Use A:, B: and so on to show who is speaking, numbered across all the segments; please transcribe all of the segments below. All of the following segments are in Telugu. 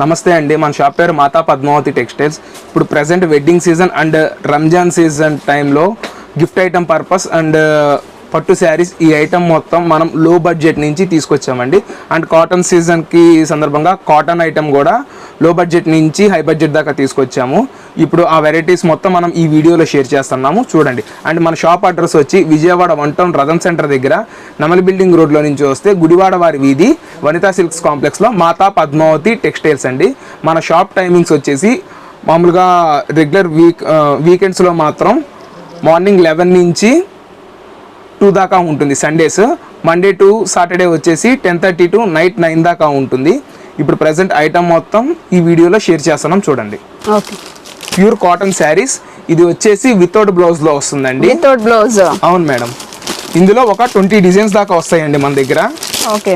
A: నమస్తే అండి. మన షాప్ పేరు మాతా పద్మావతి టెక్స్టైల్స్. ఇప్పుడు present wedding season and Ramzan season టైంలో గిఫ్ట్ ఐటమ్ పర్పస్ అండ్ పట్టు శారీస్ ఈ ఐటమ్ మొత్తం మనం లో బడ్జెట్ నుంచి తీసుకొచ్చామండి. అండ్ కాటన్ సీజన్కి సందర్భంగా కాటన్ ఐటమ్ కూడా లో బడ్జెట్ నుంచి హై బడ్జెట్ దాకా తీసుకొచ్చాము. ఇప్పుడు ఆ వెరైటీస్ మొత్తం మనం ఈ వీడియోలో షేర్ చేస్తున్నాము. చూడండి. అండ్ మన షాప్ అడ్రస్ వచ్చి Vijayawada one town Ratham centre దగ్గర నమలి బిల్డింగ్ రోడ్లో నుంచి వస్తే గుడివాడ వారి వీధి వనితా సిల్క్స్ కాంప్లెక్స్లో మాతా పద్మావతి టెక్స్టైల్స్ అండి. మన షాప్ టైమింగ్స్ వచ్చేసి మామూలుగా రెగ్యులర్ వీక్ వీకెండ్స్లో మాత్రం మార్నింగ్ లెవెన్ నుంచి టూ దాకా ఉంటుంది సండేస్. మండే టు సాటర్డే వచ్చేసి ten thirty to night nine దాకా ఉంటుంది. ఇప్పుడు ప్రజెంట్ ఐటమ్ మొత్తం ఈ వీడియోలో షేర్ చేస్తున్నాం చూడండి.
B: ఓకే.
A: ప్యూర్ కాటన్ శారీస్ ఇది వచ్చేసి వితౌట్ బ్లౌజ్లో వస్తుందండి.
B: వితౌట్ బ్లౌజ్
A: అవును మేడం. ఇందులో ఒక ట్వంటీ డిజైన్స్ దాకా వస్తాయండి మన దగ్గర.
B: ఓకే.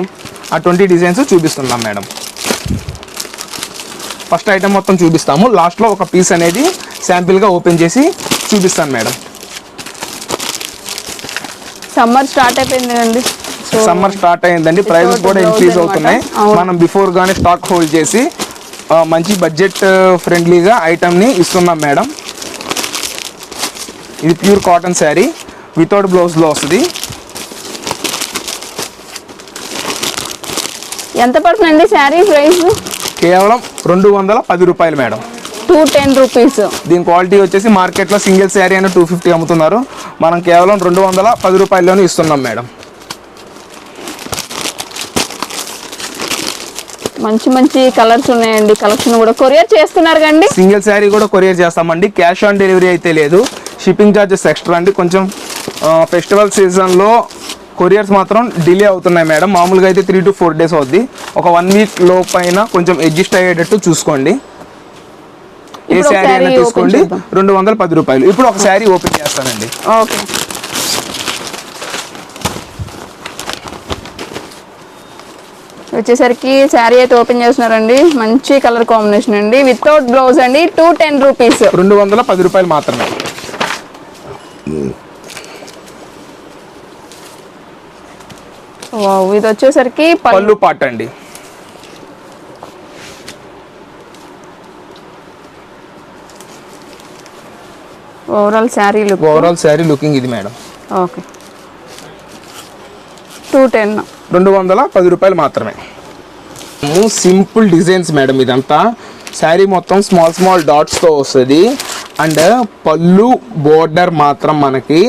A: ఆ ట్వంటీ డిజైన్స్ చూపిస్తున్నాం మేడం. ఫస్ట్ ఐటమ్ మొత్తం చూపిస్తాము. లాస్ట్లో ఒక పీస్ అనేది శాంపిల్గా ఓపెన్ చేసి చూపిస్తాను మేడం.
B: సమ్మర్ స్టార్ట్ అయిపోయింది అండి
A: సమ్మర్ స్టార్ట్ అయిందండి. ప్రైజెస్ కూడా ఇంక్రీజ్. అవుతున్నాయి. మనం బిఫోర్ గానే స్టాక్ హోల్డ్ చేసి మంచి బడ్జెట్ ఫ్రెండ్లీగా ఐటమ్ని ఇస్తున్నాం మేడం. ఇది ప్యూర్ కాటన్ శారీ వితౌట్ బ్లౌజ్లో వస్తుంది.
B: ఎంత పడుతుందండి శారీ ప్రైస్
A: కేవలం రెండు వందల పది రూపాయలు మేడం.
B: Two ten rupees.
A: దీని క్వాలిటీ వచ్చేసి మార్కెట్లో సింగిల్ శారీ అయినా టూ ఫిఫ్టీ అమ్ముతున్నారు. మనం కేవలం రెండు వందల పది రూపాయల్లోనే ఇస్తున్నాం మేడం.
B: మంచి మంచి కలర్స్ ఉన్నాయండి. కలెక్షన్ కూడా కొరియర్ చేస్తున్నారు కండి.
A: సింగిల్ శారీ కూడా కొరియర్ చేస్తామండి. క్యాష్ ఆన్ డెలివరీ అయితే లేదు. షిప్పింగ్ ఛార్జెస్ ఎక్స్ట్రా అండి. కొంచెం ఫెస్టివల్ సీజన్లో కొరియర్స్ మాత్రం డిలే అవుతున్నాయి మేడం. మామూలుగా అయితే త్రీ టు ఫోర్ డేస్ అవుద్ది. ఒక వన్ వీక్ లోపైన కొంచెం అడ్జస్ట్ అయ్యేటట్టు చూసుకోండి. ఏ శారీ అయినా తీసుకోండి. రెండు వందల పది రూపాయలు. ఇప్పుడు ఒక శారీ ఓపెన్ చేస్తానండి.
B: ఓకే. వచ్చేసరికి శారీ అయితే ఓపెన్ చేస్తున్నారండి. మంచి కలర్ కాంబినేషన్ అండి. వితౌట్ బ్లౌజ్ అండి టూ టెన్ రూపీస్.
A: రెండు వందల పది రూపాయలు మాత్రమే.
B: ఇది వచ్చేసరికి పళ్ళు
A: పాట అండి.
B: Overall saree look
A: overall saree looking ఇది మేడం.
B: ఓకే టూ టెన్
A: రెండు వందల పది రూపాయలు మాత్రమే. సింపుల్ డిజైన్స్ మేడం ఇదంతా. శారీ మొత్తం స్మాల్ స్మాల్ డాట్స్తో వస్తుంది. అండ్ పళ్ళు బోర్డర్ మాత్రం మనకి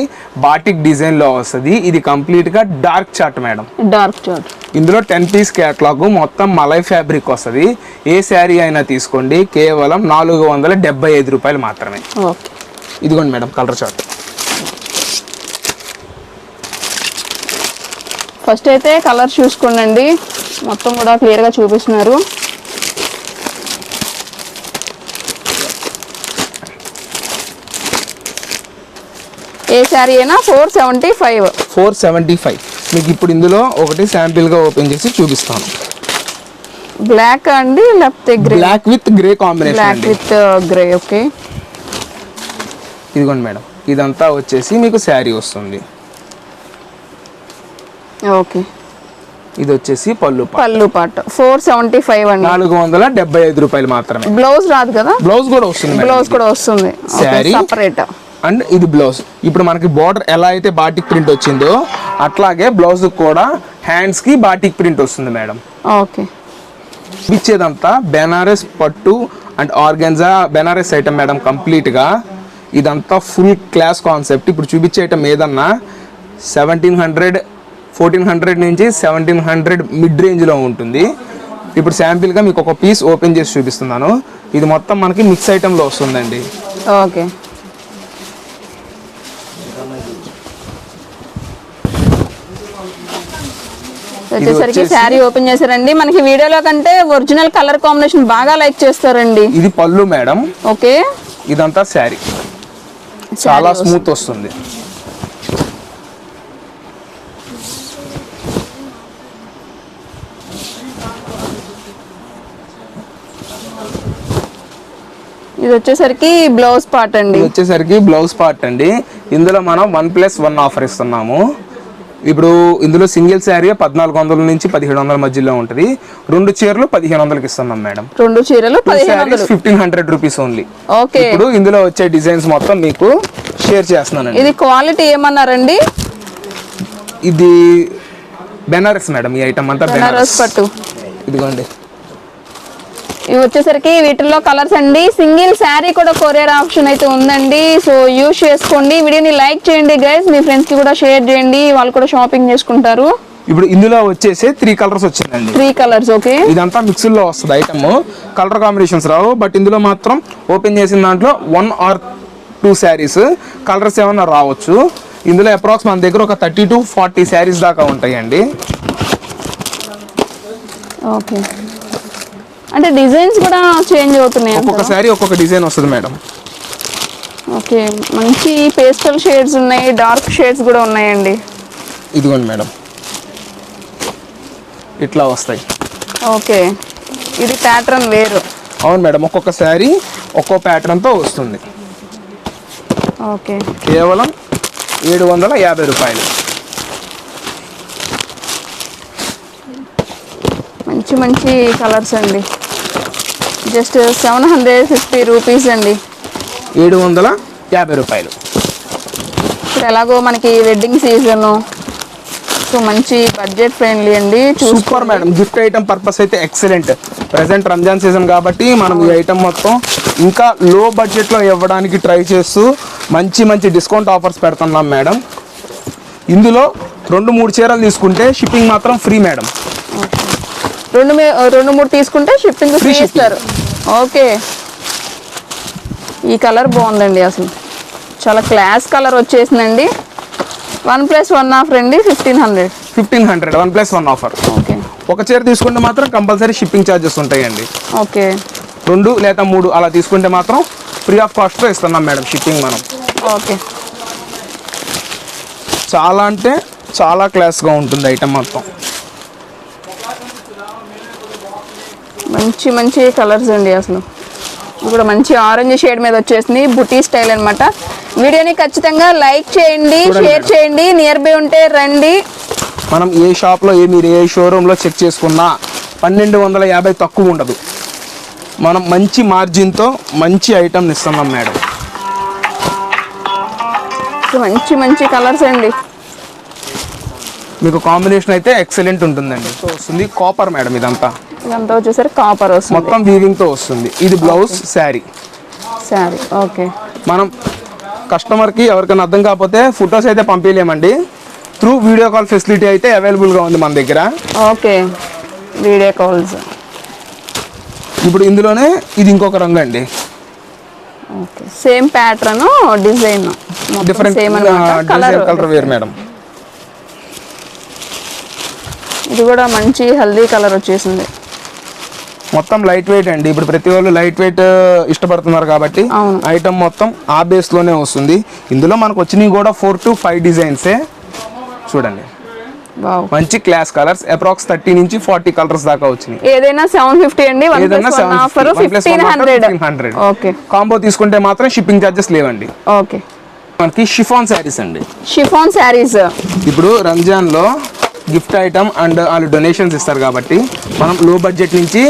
A: బాటిక్ డిజైన్లో వస్తుంది. ఇది కంప్లీట్గా dark chart madam.
B: Dark chart
A: ఇందులో టెన్ పీస్ క్యాట్లాగ్ మొత్తం మలై ఫ్యాబ్రిక్ వస్తుంది. ఏ శారీ అయినా తీసుకోండి. కేవలం నాలుగు వందల డెబ్బై ఐదు రూపాయలు మాత్రమే.
B: ఓకే
A: ఇదిగోండి మేడం కలర్ చార్ట్.
B: ఫస్ట్ అయితే కలర్ చూసుకోండి మొత్తం కూడా క్లియర్గా చూపిస్తున్నారు. ఏ శారీ అయినా four seventy five
A: four seventy five మీకు ఇప్పుడు ఇందులో ఒకటి శాంపిల్గా ఓపెన్ చేసి చూపిస్తాను.
B: బ్లాక్ అండి లేకపోతే grey
A: black with grey combination
B: black with grey okay
A: ఇదిగోండి మేడం ఇదంతా వచ్చేసి మీకు శారీ వస్తుంది.
B: ఓకే.
A: ఇది వచ్చేసి పళ్ళు
B: పళ్ళు పాట. ఫోర్ సెవెంటీ ఫైవ్ అండి.
A: నాలుగు వందల డెబ్బై ఐదు రూపాయలు మాత్రమే.
B: బ్లౌజ్ రాదు కదా?
A: బ్లౌజ్ కూడా వస్తుంది
B: బ్లౌజ్ కూడా వస్తుంది.
A: Saree.
B: సపరేట్
A: అండ్ ఇది బ్లౌజ్ ఇప్పుడు మనకి బార్డర్ ఎలా అయితే బాటిక్ ప్రింట్ వచ్చిందో అట్లాగే బ్లౌజ్ కూడా హ్యాండ్స్కి బాటిక్ ప్రింట్ వస్తుంది మేడం.
B: ఓకే
A: ఇచ్చేదంతా బెనారస్ పట్టు and organza Banaras item madam కంప్లీట్గా ఇదంతా ఫుల్ క్లాస్ కాన్సెప్ట్ ఇప్పుడు చూపించేయటం ఏదన్నా సెవెంటీన్ హండ్రెడ్ ఫోర్టీన్ హండ్రెడ్ నుంచి సెవెంటీన్ హండ్రెడ్ మిడ్ రేంజ్లో ఉంటుంది. ఇప్పుడు శాంపిల్గా మీకు ఒక పీస్ ఓపెన్ చేసి చూపిస్తున్నాను. ఇది మొత్తం మనకి మిక్స్ ఐటెంలో వస్తుందండి.
B: ఓకే. ఓపెన్ చేశారండి. మనకి వీడియోలో కంటే ఒరిజినల్ కలర్ కాంబినేషన్ బాగా లైక్ చేస్తారండి.
A: ఇది పళ్ళు మేడం.
B: ఓకే.
A: ఇదంతా శారీ. చాలా స్మూత్ వస్తుంది.
B: ఇది వచ్చేసరికి బ్లౌజ్ పార్ట్ అండి.
A: ఇది వచ్చేసరికి బ్లౌజ్ పార్ట్ అండి. ఇందులో మనం వన్ ప్లస్ వన్ ఆఫర్ ఇస్తున్నాము. ఇప్పుడు ఇందులో సింగిల్ శారీ పద్నాలుగు వందల నుంచి పదిహేడు వందల మధ్యలో ఉంటుంది. రెండు చీరలు పదిహేను వందలకి ఇస్తున్నాం మేడం.
B: రెండు చీరలు
A: fifteen hundred rupees only
B: okay
A: ఇప్పుడు ఇందులో వచ్చే డిజైన్స్ మొత్తం మీకు షేర్ చేస్తున్నానండి.
B: ఇది క్వాలిటీ ఏమన్నారండి?
A: ఇది బెనారస్ మేడం ఈ ఐటమ్ అంతా
B: బెనారస్. పట్టు.
A: ఇదిగోండి.
B: ఇవి వచ్చేసరికి వీటిల్లో కలర్స్ అండి. సింగిల్ శారీ కూడా కొరియర్ ఆప్షన్ అయితే ఉందండి. సో యూస్ చేసుకోండి. వీడియోని లైక్ చేయండి గైస్. మీ ఫ్రెండ్స్కి కూడా షేర్ చేయండి. వాళ్ళు కూడా షాపింగ్ చేసుకుంటారు.
A: ఇప్పుడు ఇందులో వచ్చేసి త్రీ కలర్స్ వచ్చిందండి.
B: త్రీ కలర్స్ ఓకే
A: ఇదంతా మిక్స్డ్లో వస్తుంది ఐటమ్ కలర్ కాంబినేషన్స్ రావు. బట్ ఇందులో మాత్రం ఓపెన్ చేసిన దాంట్లో one or two sarees colours ఏమన్నా రావచ్చు. ఇందులో అప్రాక్స్ మన దగ్గర ఒక థర్టీ టు ఫార్టీ శారీస్ దాకా ఉంటాయండి.
B: ఓకే అంటే డిజైన్స్ కూడా చేంజ్ అవుతున్నాయి
A: ఒక్కొక్క శారీ ఒక్కొక్క డిజైన్ వస్తుంది మేడం.
B: ఓకే మంచి పేస్టల్ షేడ్స్ ఉన్నాయి డార్క్ షేడ్స్ కూడా ఉన్నాయండి.
A: ఇదిగోండి మేడం. ఇట్లా వస్తాయి.
B: ఓకే ఇది ప్యాటర్న్ వేరు.
A: అవును మేడం ఒక్కొక్క శారీ ఒక్కో ప్యాటర్న్తో వస్తుంది.
B: ఓకే.
A: కేవలం ఏడు వందల యాభై రూపాయలు.
B: మంచి మంచి కలర్స్ అండి. Just seven hundred fifty rupees అండి.
A: ఏడు వందల యాభై రూపాయలు.
B: ఇప్పుడు ఎలాగో మనకి వెడ్డింగ్ సీజన్ సో మంచి బడ్జెట్ ఫ్రెండ్లీ అండి.
A: Super madam. Gift item purpose అయితే ఎక్సలెంట్. ప్రెసెంట్ రంజాన్ సీజన్ కాబట్టి మనం ఈ ఐటమ్ మొత్తం ఇంకా లో బడ్జెట్లో ఇవ్వడానికి ట్రై చేస్తూ మంచి మంచి డిస్కౌంట్ ఆఫర్స్ పెడుతున్నాం మేడం. ఇందులో రెండు మూడు చీరలు తీసుకుంటే షిప్పింగ్ మాత్రం ఫ్రీ మేడం.
B: రెండు మే- రెండు మూడు తీసుకుంటే షిప్పింగ్ ఫ్రీ. ఇస్తారు. ఓకే. ఈ కలర్ బాగుందండి అసలు. చాలా క్లాస్ కలర్ వచ్చేసిందండి. వన్ ప్లస్ వన్ ఆఫ్ రండి fifteen hundred.
A: Fifteen hundred one plus one offer.
B: Okay.
A: ఒక చీర తీసుకుంటే మాత్రం కంపల్సరీ షిప్పింగ్ ఛార్జెస్ ఉంటాయండి.
B: ఓకే.
A: రెండు లేదా మూడు అలా తీసుకుంటే మాత్రం ఫ్రీ ఆఫ్ కాస్ట్తో ఇస్తున్నాం మేడం షిప్పింగ్ మనం.
B: ఓకే.
A: చాలా అంటే చాలా క్లాస్గా ఉంటుంది ఐటమ్ మొత్తం.
B: మంచి మంచి కలర్స్ అండి అసలు. ఇది కూడా మంచి ఆరెంజ్ షేడ్ మీద వచ్చేసింది బుటీ స్టైల్ అన్నమాట. వీడియోని ఖచ్చితంగా లైక్ చేయండి షేర్. చేయండి నియర్ బై ఉంటే రండి.
A: మనం ఏ షాప్లో ఏ మీరు ఏ షోరూంలో చెక్ చేసుకున్నా పన్నెండు వందల యాభై తక్కువ ఉండదు. మనం మంచి మార్జిన్తో మంచి ఐటమ్ ఇస్తున్నాం మేడం.
B: మంచి మంచి కలర్స్ అండి.
A: మీకు కాంబినేషన్ అయితే ఎక్సలెంట్ ఉంటుందండి. సో వస్తుంది కాపర్ మేడం ఇదంతా.
B: ఇదంతా వచ్చేసరికి కాపర్ వస్తుంది.
A: మొత్తం వీవింగ్తో వస్తుంది. ఇది బ్లౌజ్ శారీ
B: శారీ ఓకే
A: మనం కస్టమర్కి ఎవరికైనా అర్థం కాకపోతే ఫొటోస్ అయితే పంపించలేమండి త్రూ వీడియో కాల్ ఫెసిలిటీ అయితే అవైలబుల్గా ఉంది మన దగ్గర.
B: ఓకే వీడియో కాల్స్
A: ఇప్పుడు ఇందులోనే ఇది ఇంకొక రంగు అండి.
B: Okay same pattern design
A: different
B: colour
A: colour వేరు మేడం
B: ఇది కూడా మంచి హెల్దీ కలర్ వచ్చేసింది.
A: మొత్తం లైట్ వెయిట్ అండి. ఇప్పుడు ప్రతి వాళ్ళు లైట్ వెయిట్ ఇష్టపడుతున్నారు కాబట్టి. ఐటమ్ మొత్తం ఆ బేస్లోనే వస్తుంది. ఇందులో మనకు వచ్చినవి కూడా ఫోర్ టు ఫైవ్ డిజైన్సే చూడండి. మంచి క్లాస్ కలర్స్ అప్రాక్స్ థర్టీ నుంచి ఫార్టీ కలర్స్ దాకా వచ్చినాయి.
B: ఏదైనా సెవెన్ ఫిఫ్టీ అండి.
A: ఏదైనా
B: హండ్రెడ్ ఓకే
A: కాంబో తీసుకుంటే మాత్రం షిప్పింగ్ ఛార్జెస్ లేవండి.
B: ఓకే
A: మనకి షిఫాన్ శారీస్ అండి.
B: షిఫాన్ శారీస్
A: ఇప్పుడు రంజాన్లో గిఫ్ట్ ఐటమ్ అండ్ వాళ్ళు డొనేషన్స్ ఇస్తారు కాబట్టి మనం లో బడ్జెట్ నుంచి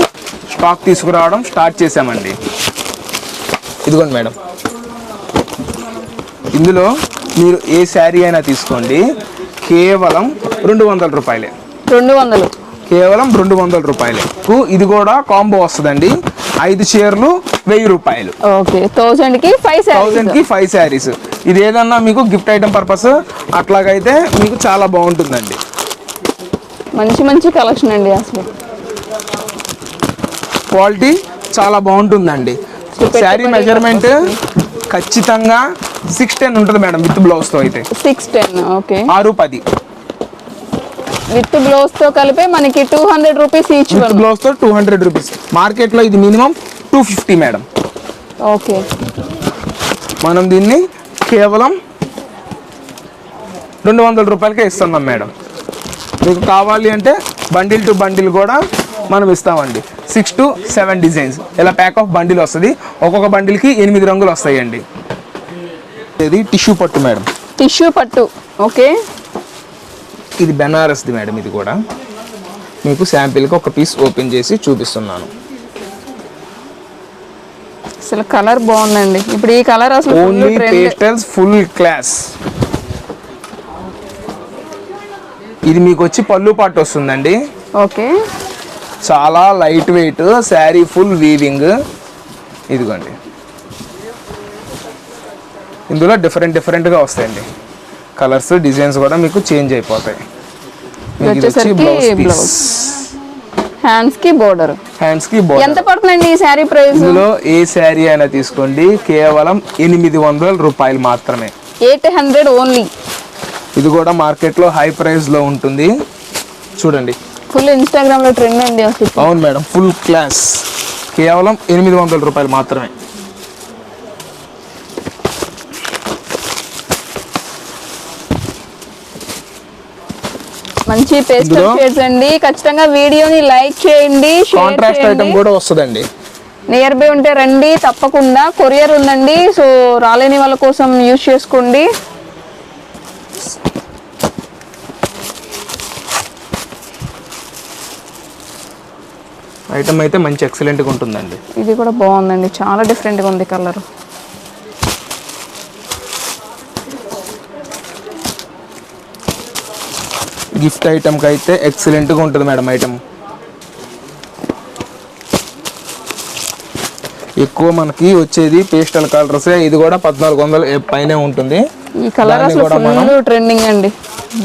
A: స్టాక్ తీసుకురావడం స్టార్ట్ చేసామండి ఇదిగోండి మేడం. ఇందులో మీరు ఏ శారీ అయినా తీసుకోండి. కేవలం రెండు వందల రూపాయలే.
B: రెండు వందలు.
A: కేవలం రెండు వందల రూపాయలే. ఇది కూడా కాంబో వస్తుందండి. ఐదు చీరలు వెయ్యి రూపాయలు.
B: ఓకే థౌసండ్కి ఫైవ్
A: శారీస్కి ఫైవ్ శారీస్ ఇది ఏదన్నా మీకు గిఫ్ట్ ఐటమ్ పర్పస్ అట్లాగైతే మీకు చాలా బాగుంటుందండి.
B: మంచి మంచి కలెక్షన్ అండి అసలు.
A: క్వాలిటీ చాలా బాగుంటుందండి. శారీ మెజర్మెంట్ ఖచ్చితంగా సిక్స్ టెన్ ఉంటుంది మేడం విత్ బ్లౌజ్తో అయితే.
B: Six ten okay.
A: ఆరు పది.
B: విత్ బ్లౌజ్తో కలిపి మనకి two hundred rupees each
A: with బ్లౌజ్తో two hundred rupees. మార్కెట్లో ఇది minimum two fifty madam.
B: Okay.
A: మనం దీన్ని కేవలం రెండు వందల రూపాయలకే ఇస్తున్నాం మేడం. మీకు కావాలి అంటే బండిల్ టు బండిల్ కూడా మనం ఇస్తామండి. Six to seven designs. ఇలా ప్యాక్ ఆఫ్ బండిల్ వస్తుంది. ఒక్కొక్క బండిల్కి ఎనిమిది రంగులు వస్తాయండి. ఇది టిష్యూ పట్టు మేడం.
B: టిష్యూ పట్టు. ఓకే.
A: ఇది బెనారస్ది మేడం ఇది కూడా. మీకు శాంపిల్కి ఒక పీస్ ఓపెన్ చేసి చూపిస్తున్నాను.
B: అసలు కలర్ బాగుందండి. ఇప్పుడు ఈ కలర్ అసలు
A: ఓన్లీ పేస్టల్స్ ఫుల్ క్లాస్ ఇది మీకు వచ్చి పళ్ళు పాటు వస్తుందండి.
B: ఓకే.
A: చాలా light weight saree full weaving ఇదిగోండి. ఇందులో డిఫరెంట్ డిఫరెంట్గా వస్తాయండి. కలర్స్ డిజైన్స్ కూడా మీకు చేంజ్ అయిపోతాయి.
B: హ్యాండ్స్కి బోర్డర్
A: హ్యాండ్స్కి
B: ఎంత పడుతుందండి ఈ శారీ ప్రైస్
A: ఇందులో ఏ శారీ అయినా తీసుకోండి. కేవలం ఎనిమిది వందల రూపాయలు మాత్రమే.
B: Eight hundred only.
A: ఇది కూడా మార్కెట్లో హై ప్రైస్లో ఉంటుంది. చూడండి.
B: ఫుల్ ఇన్స్టాగ్రామ్లో ట్రెండ్ అండి అసలు
A: అవును మేడం ఫుల్ క్లాస్. కేవలం ఎనిమిది వందల రూపాయలు మాత్రమే.
B: మంచి
A: ఇందులో-
B: షేడ్స్ అండి ఖచ్చితంగా వీడియోని లైక్ చేయండి
A: కాంట్రాస్ట్ ఐటమ్ కూడా వస్తుందండి.
B: నియర్ బై ఉంటే రండి తప్పకుండా. కొరియర్ ఉందండి సో రాలేని వాళ్ళ కోసం యూజ్ చేసుకోండి.
A: ఐటమ్ అయితే మంచి ఎక్సలెంట్గా ఉంటుందండి.
B: ఇది కూడా బాగుందండి. చాలా డిఫరెంట్గా ఉంది కలర్
A: గిఫ్ట్ ఐటమ్కి అయితే ఎక్సలెంట్గా ఉంటుంది మేడం ఐటమ్ ఎక్కువ మనకి వచ్చేది పేస్టల్ కలర్స్ ఇది కూడా పద్నాలుగు వందల పైనే ఉంటుంది.
B: ఈ కలర్ అసలు ఫుల్ ట్రెండింగ్ అండి.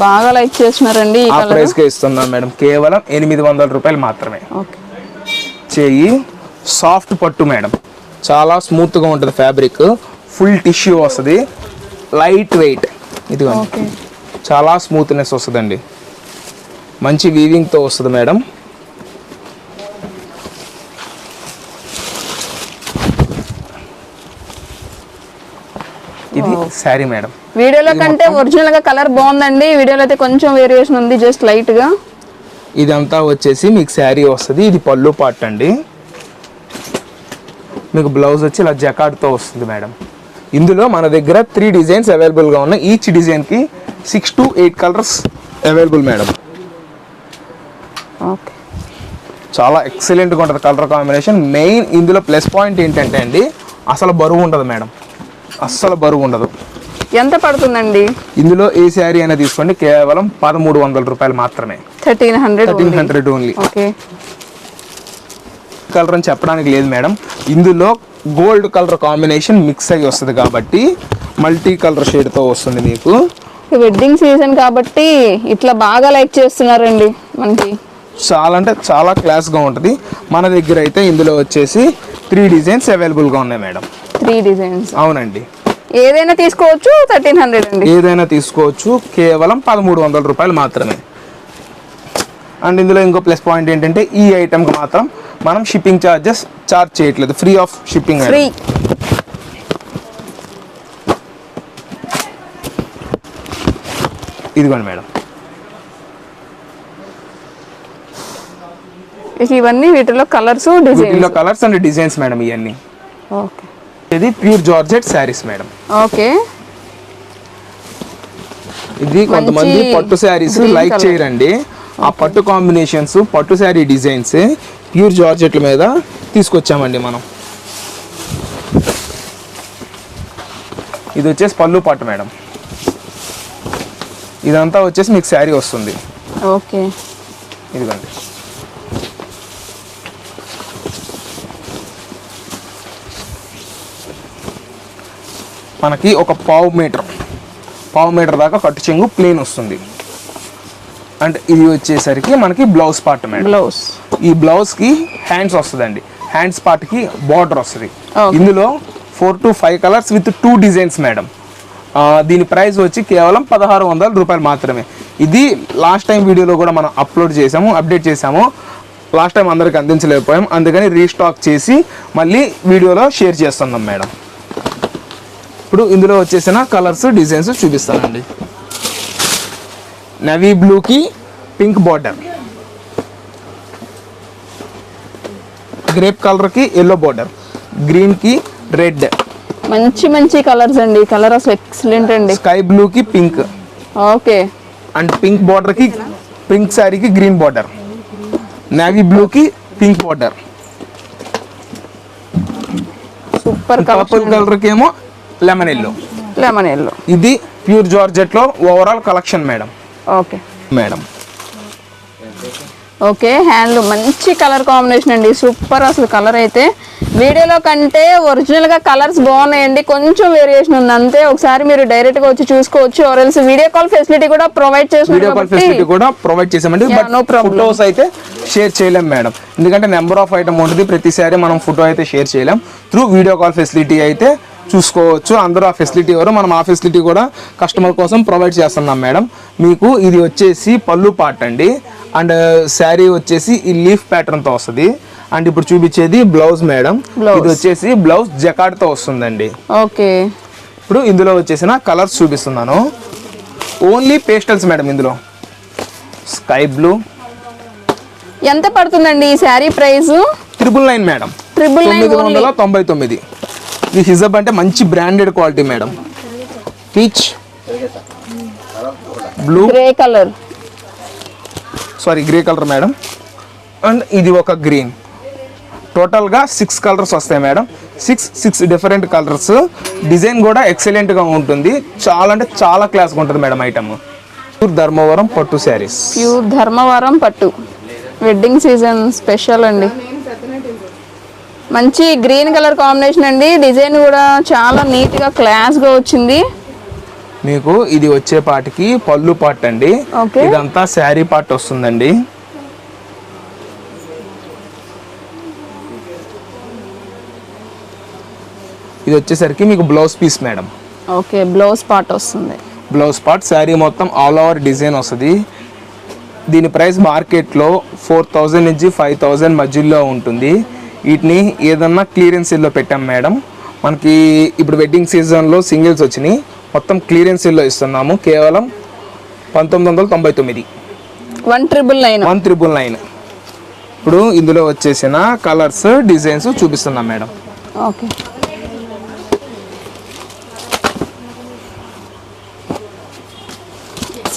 B: బాగా లైక్ చేస్తున్నారండి ఈ
A: ప్రైస్కే ఇస్తున్నాం మేడం కేవలం ఎనిమిది వందల రూపాయలు మాత్రమే.
B: ఓకే
A: చేయి సాఫ్ట్ పట్టు మేడం. చాలా స్మూత్గా ఉంటుంది ఫ్యాబ్రిక్. ఫుల్ టిష్యూ వస్తుంది. Light weight. ఇదిగోండి.
B: ఓకే.
A: చాలా స్మూత్నెస్ వస్తుందండి. మంచి వీవింగ్తో వస్తుంది మేడం. ఇది శారీ మేడం.
B: వీడియోలో కంటే ఒరిజినల్గా కలర్ బాగుందండి. వీడియోలో అయితే కొంచెం వేరియేషన్ ఉంది జస్ట్ లైట్గా
A: ఇదంతా వచ్చేసి మీకు శారీ వస్తుంది. ఇది పళ్ళు పార్ట్ అండి. మీకు బ్లౌజ్ వచ్చి ఇలా జకాడ్తో వస్తుంది మేడం. ఇందులో మన దగ్గర త్రీ డిజైన్స్ అవైలబుల్గా ఉన్నాయి. ఈచ్ డిజైన్కి six to eight colours available madam.
B: Okay.
A: చాలా ఎక్సలెంట్గా ఉంటుంది కలర్ కాంబినేషన్. మెయిన్ ఇందులో ప్లస్ పాయింట్ ఏంటంటే అండి అసలు బరువు ఉండదు మేడం. అస్సలు బరువు ఉండదు.
B: ఎంత పడుతుందండి?
A: ఇందులో ఏ శారీ అయినా తీసుకోండి కేవలం పదమూడు వందల రూపాయలు మాత్రమే.
B: Thirteen hundred
A: thirteen hundred only.
B: Okay.
A: Colour అని చెప్పడానికి లేదు మేడం. ఇందులో గోల్డ్ కలర్ కాంబినేషన్ మిక్స్ అయ్యి వస్తుంది కాబట్టి మల్టీ కలర్ షేడ్తో వస్తుంది మీకు.
B: వెడ్డింగ్ సీజన్ కాబట్టి ఇట్లా బాగా లైక్ చేస్తున్నారండి మనకి.
A: చాలా అంటే చాలా క్లాస్గా ఉంటుంది. మన దగ్గర అయితే ఇందులో వచ్చేసి త్రీ డిజైన్స్ అవైలబుల్గా ఉన్నాయి మేడం.
B: త్రీ డిజైన్స్
A: అవునండి.
B: ఏదైనా తీసుకోవచ్చు థర్టీన్ హండ్రెడ్ అండి.
A: ఏదైనా తీసుకోవచ్చు కేవలం పదమూడు వందల రూపాయలు మాత్రమే. అండ్ ఇందులో ఇంకో ప్లస్ పాయింట్ ఏంటంటే ఈ ఐటెంకి మాత్రం మనం షిప్పింగ్ ఛార్జెస్ ఛార్జ్ చేయట్లేదు. ఫ్రీ ఆఫ్ షిప్పింగ్
B: ఫ్రీ
A: ఇదిగోండి మేడం.
B: ఇవన్నీ వీటిలో కలర్స్
A: వీటిలో కలర్స్ అండ్ డిజైన్స్ మేడం ఇవన్నీ
B: ఓకే
A: ఇది pure georgette sarees madam.
B: Okay.
A: ఇది కొంతమంది పట్టు శారీస్ లైక్. చేయరండి. ఆ పట్టు కాంబినేషన్స్ పట్టు శారీ డిజైన్స్ ప్యూర్ జార్జెట్ల మీద తీసుకొచ్చామండి మనం. ఇది వచ్చేసి పళ్ళు పట్టు మేడం. ఇదంతా వచ్చేసి మీకు శారీ వస్తుంది.
B: ఓకే.
A: ఇదిగోండి. మనకి ఒక పావు మీటర్. పావు మీటర్ దాకా కట్టు చెంగు ప్లేన్ వస్తుంది. అంటే ఇది వచ్చేసరికి మనకి బ్లౌజ్ పార్ట్ మేడం.
B: బ్లౌజ్
A: ఈ బ్లౌజ్కి హ్యాండ్స్ వస్తుందండి. హ్యాండ్స్ పార్ట్కి బార్డర్ వస్తుంది. ఇందులో four to five colours with two designs madam. దీని ప్రైస్ వచ్చి కేవలం పదహారు వందల రూపాయలు మాత్రమే. ఇది లాస్ట్ టైం వీడియోలో కూడా మనం అప్లోడ్ చేసాము అప్డేట్ చేసాము లాస్ట్ టైం అందరికి అందించలేకపోయాం. అందుకని రీస్టాక్ చేసి మళ్ళీ వీడియోలో షేర్ చేస్తున్నాం మేడం. ఇప్పుడు ఇందులో వచ్చేసిన కలర్స్ డిజైన్స్ చూపిస్తానండి. నవీ బ్లూకి పింక్ బార్డర్ గ్రేప్ కలర్కి ఎల్లో బార్డర్ గ్రీన్కి రెడ్
B: మంచి మంచి కలర్స్ అండి. కలర్ అసలు ఎక్సలెంట్ అండి.
A: స్కై బ్లూకి పింక్
B: ఓకే.
A: అండ్ పింక్ బార్డర్కి పింక్ శారీకి గ్రీన్ బార్డర్ నేవీ బ్లూకి పింక్ బార్డర్
B: సూపర్ కలర్
A: కలర్కి ఏమో లెమన్ ఎల్లో
B: లెమన్ ఎల్లో
A: ఇది pure జార్జెట్లో overall collection madam.
B: Okay.
A: Madam.
B: Okay హ్యాండ్లు మంచి కలర్ కాంబినేషన్ అండి. సూపర్ అసలు కలర్ అయితే. వీడియోలో కంటే ఒరిజినల్గా కలర్స్ బాగున్నాయండి. కొంచెం వేరియేషన్ ఉంది. అంతే ఒకసారి మీరు డైరెక్ట్గా వచ్చి చూసుకోవచ్చు. Or else video call facility కూడా ప్రొవైడ్
A: ఫెసిలిటీ కూడా ప్రొవైడ్ చేసామండి. ఫోటోస్ అయితే షేర్ చేయలేం మేడం. ఎందుకంటే నెంబర్ ఆఫ్ ఐటమ్ ఉంటుంది. ప్రతిసారి మనం ఫోటో అయితే షేర్ చేయలేం. త్రూ వీడియో కాల్ ఫెసిలిటీ అయితే చూసుకోవచ్చు. అందరూ ఆ ఫెసిలిటీ ఎవరు మనం ఆ ఫెసిలిటీ కూడా కస్టమర్ కోసం ప్రొవైడ్ చేస్తున్నాం మేడం. మీకు ఇది వచ్చేసి పళ్ళు పార్ట్ అండి. అండ్ శారీ వచ్చేసి ఈ లీఫ్ ప్యాటర్న్తో వస్తుంది. అండ్ ఇప్పుడు చూపించేది బ్లౌజ్ మేడం. ఇది వచ్చేసి బ్లౌజ్ జకాడ్తో వస్తుందండి.
B: ఓకే.
A: ఇప్పుడు ఇందులో వచ్చేసిన కలర్స్ చూపిస్తున్నాను. ఓన్లీ పేస్టల్స్ మేడం ఇందులో. స్కై బ్లూ
B: ఎంత పడుతుందండి ఈ saree price
A: triple nine madam.
B: Triple nine
A: తొమ్మిది. వందల తొంభై తొమ్మిది. ఇది హిజబ్ అంటే మంచి branded quality madam. Peach. Blue.
B: Grey colour.
A: Sorry grey colour madam. And ఇది ఒక గ్రీన్. టోటల్గా సిక్స్ కలర్స్ వస్తాయి madam. Six six different colours. Design కూడా ఎక్సలెంట్గా ఉంటుంది. చాలా అంటే చాలా క్లాస్గా ఉంటుంది మేడం ఐటమ్. ధర్మవరం పట్టు శారీస్.
B: ప్యూర్ ధర్మవరం పట్టు. వెడ్డింగ్ సీజన్ స్పెషల్ అండి. మంచి గ్రీన్ కలర్ కాంబినేషన్ అండి. డిజైన్ కూడా చాలా నీట్గా క్లాస్గా వచ్చింది.
A: మీకు ఇది వచ్చే పాటికి పళ్ళు పాట్ అండి. ఇదంతా శారీ పార్ట్ వస్తుందండి. ఇది వచ్చేసరికి మీకు blouse piece madam.
B: Okay blouse part వస్తుంది.
A: బ్లౌజ్ పార్ట్ శారీ మొత్తం ఆల్ ఓవర్ డిజైన్ వస్తుంది. దీని ప్రైస్ మార్కెట్లో ఫోర్ థౌజండ్ నుంచి ఫైవ్ థౌజండ్ మధ్యలో ఉంటుంది. వీటిని ఏదన్నా క్లియరెన్స్ సేల్లో పెట్టాం మేడం. మనకి ఇప్పుడు వెడ్డింగ్ సీజన్లో సింగిల్స్ వచ్చినాయి. మొత్తం క్లియరెన్స్ సేల్లో ఇస్తున్నాము. కేవలం పంతొమ్మిది వందల తొంభై తొమ్మిది.
B: One triple nine
A: one triple nine ఇప్పుడు ఇందులో వచ్చేసిన కలర్స్ డిజైన్స్ చూపిస్తున్నాం మేడం.
B: ఓకే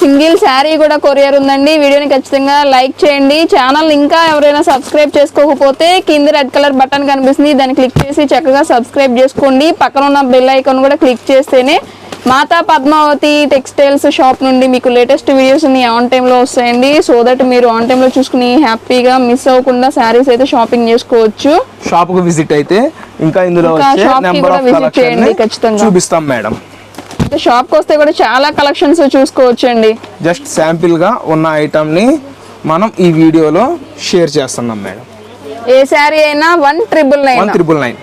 B: సింగిల్ శారీ కూడా కొరియర్ ఉందండి. వీడియోని ఖచ్చితంగా లైక్ చేయండి. ఛానల్ ఇంకా ఎవరైనా సబ్స్క్రైబ్ చేసుకోకపోతే కింద రెడ్ కలర్ బటన్ కనిపిస్తుంది. దాన్ని క్లిక్ చేసి చక్కగా సబ్స్క్రైబ్ చేసుకోండి. పక్కన ఉన్న బెల్ ఐకాన్ కూడా క్లిక్ చేస్తేనే మాతా పద్మావతి టెక్స్టైల్స్ షాప్ నుండి మీకు లేటెస్ట్ వీడియోస్ ఆన్ టైంలో వస్తాయండి. సో దట్ మీరు ఆన్ టైంలో చూసుకుని హ్యాపీగా మిస్ అవ్వకుండా శారీస్ అయితే షాపింగ్ చేసుకోవచ్చు.
A: షాప్కు విజిట్ అయితే ఇంకా ఇందులో. చూపిస్తాం మేడం.
B: షాప్కి వస్తే కూడా చాలా కలెక్షన్స్ చూసుకోవచ్చు అండి
A: జస్ట్ శాంపిల్గా ఉన్న ఐటమ్ని మనం ఈ వీడియోలో షేర్ చేస్తున్నాం మేడం.
B: ఏ శారీ అయినా one triple
A: one
B: nine
A: triple nine.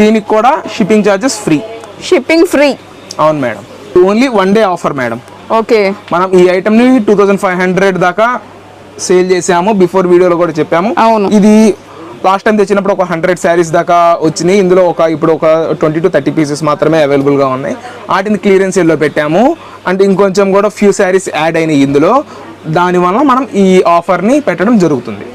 A: దీనికి కూడా shipping charges free.
B: Shipping free.
A: అవును madam. Only one day offer madam.
B: Okay.
A: మనం ఈ ఐటమ్ని టూ థౌజండ్ ఫైవ్ హండ్రెడ్ దాకా సేల్ చేసాము బిఫోర్ వీడియోలో కూడా చెప్పాము.
B: అవును.
A: ఇది లాస్ట్ టైం తెచ్చినప్పుడు ఒక హండ్రెడ్ శారీస్ దాకా వచ్చినాయి. ఇందులో ఒక ఇప్పుడు ఒక ట్వంటీ టు థర్టీ పీసెస్ మాత్రమే అవైలబుల్గా ఉన్నాయి. వాటిని క్లియరెన్స్ సేల్లో పెట్టాము. అంటే ఇంకొంచెం కూడా ఫ్యూ శారీస్ యాడ్ అయినాయి ఇందులో. దానివల్ల మనం ఈ ఆఫర్ని పెట్టడం జరుగుతుంది.